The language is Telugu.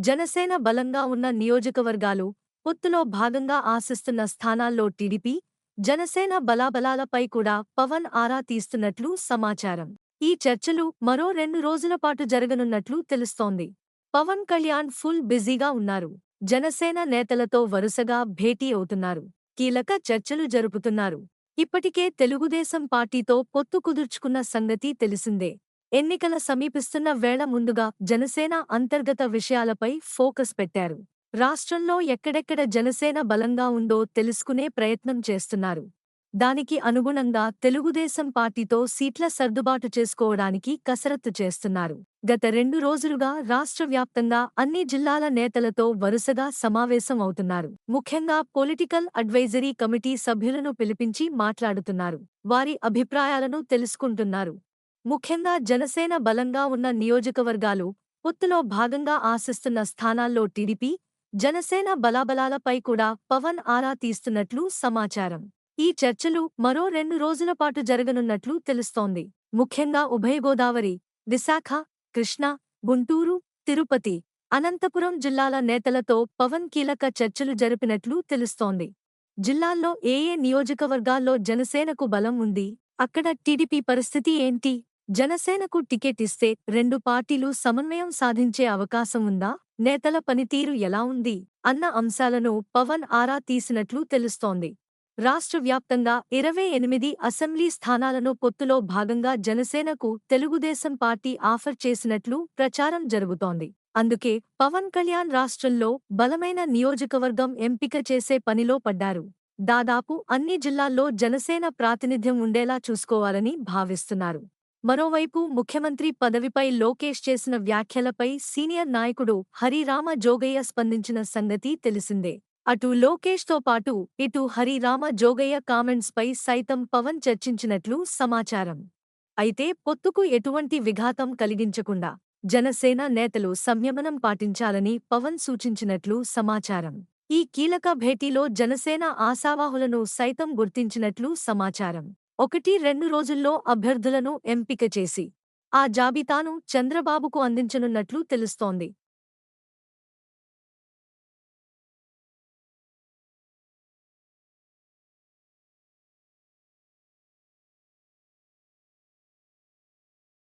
జనసేన బలంగా ఉన్న నియోజకవర్గాలు పొత్తులో భాగంగా ఆశిస్తున్న స్థానాల్లో టీడీపీ జనసేన బలాబలాలపై కూడా పవన్ ఆరా తీస్తున్నట్లు సమాచారం. ఈ చర్చలు మరో రెండు రోజుల పాటు జరగనున్నట్లు తెలుస్తోంది. పవన్ కళ్యాణ్ ఫుల్ బిజీగా ఉన్నారు. జనసేన నేతలతో వరుసగా భేటీ అవుతున్నారు. కీలక చర్చలు జరుపుతున్నారు. ఇప్పటికే తెలుగుదేశం పార్టీతో పొత్తు కుదుర్చుకున్న సంగతి తెలిసిందే. ఎన్నికల సమీపిస్తున్న వేళ ముందుగా జనసేన అంతర్గత విషయాలపై ఫోకస్ పెట్టారు. రాష్ట్రంలో ఎక్కడెక్కడ జనసేన బలంగా ఉందో తెలుసుకునే ప్రయత్నం చేస్తున్నారు. దానికి అనుగుణంగా తెలుగుదేశం పార్టీతో సీట్ల సర్దుబాటు చేసుకోవడానికి కసరత్తు చేస్తున్నారు. గత రెండు రోజులుగా రాష్ట్ర వ్యాప్తంగా అన్ని జిల్లాల నేతలతో వరుసగా సమావేశం అవుతున్నారు. ముఖ్యంగా పొలిటికల్ అడ్వైజరీ కమిటీ సభ్యులను పిలిపించి మాట్లాడుతున్నారు. వారి అభిప్రాయాలను తెలుసుకుంటున్నారు. ముఖ్యంగా జనసేన బలంగా ఉన్న నియోజకవర్గాలు పొత్తులో భాగంగా ఆశిస్తున్న స్థానాల్లో టీడీపీ జనసేన బలాబలాలపై కూడా పవన్ ఆరా తీస్తున్నట్లు సమాచారం. ఈ చర్చలు మరో రెండు రోజుల పాటు జరగనున్నట్లు తెలుస్తోంది. ముఖ్యంగా ఉభయ గోదావరి విశాఖ కృష్ణా గుంటూరు తిరుపతి అనంతపురం జిల్లాల నేతలతో పవన్ కీలక చర్చలు జరిపినట్లు తెలుస్తోంది. జిల్లాల్లో ఏ ఏ నియోజకవర్గాల్లో జనసేనకు బలం ఉంది అక్కడ టీడీపీ పరిస్థితి ఏంటి? జనసేనకు టికెట్ ఇస్తే రెండు పార్టీలు సమన్వయం సాధించే అవకాశం ఉందా? నేతల పనితీరు ఎలా ఉంది? అన్న అంశాలను పవన్ ఆరా తీసినట్లు తెలుస్తోంది. రాష్ట్ర వ్యాప్తంగా ఇరవై ఎనిమిది అసెంబ్లీ స్థానాలను పొత్తులో భాగంగా జనసేనకు తెలుగుదేశం పార్టీ ఆఫర్ చేసినట్లు ప్రచారం జరుగుతోంది. అందుకే పవన్ కళ్యాణ్ రాష్ట్రంలో బలమైన నియోజకవర్గం ఎంపిక చేసే పనిలో పడ్డారు. దాదాపు అన్ని జిల్లాల్లో జనసేన ప్రాతినిధ్యం ఉండేలా చూసుకోవాలని భావిస్తున్నారు. మరోవైపు ముఖ్యమంత్రి పదవిపై లోకేష్ చేసిన వ్యాఖ్యలపై సీనియర్ నాయకుడు హరిరామ జోగయ్య స్పందించిన సంగతి తెలిసిందే. అటు లోకేష్తో పాటు ఇటు హరిరామ జోగయ్య కామెంట్స్పై సైతం పవన్ చర్చించినట్లు సమాచారం. అయితే పొత్తుకు ఎటువంటి విఘాతం కలిగించకుండా జనసేన నేతలు సంయమనం పాటించాలని పవన్ సూచించినట్లు సమాచారం. ఈ కీలక భేటీలో జనసేన ఆశావాహులను సైతం గుర్తించినట్లు సమాచారం. ఒకటి రెండు రోజుల్లో అభ్యర్థులను ఎంపిక చేసి ఆ జాబితాను చంద్రబాబుకు అందించనున్నట్లు తెలుస్తోంది.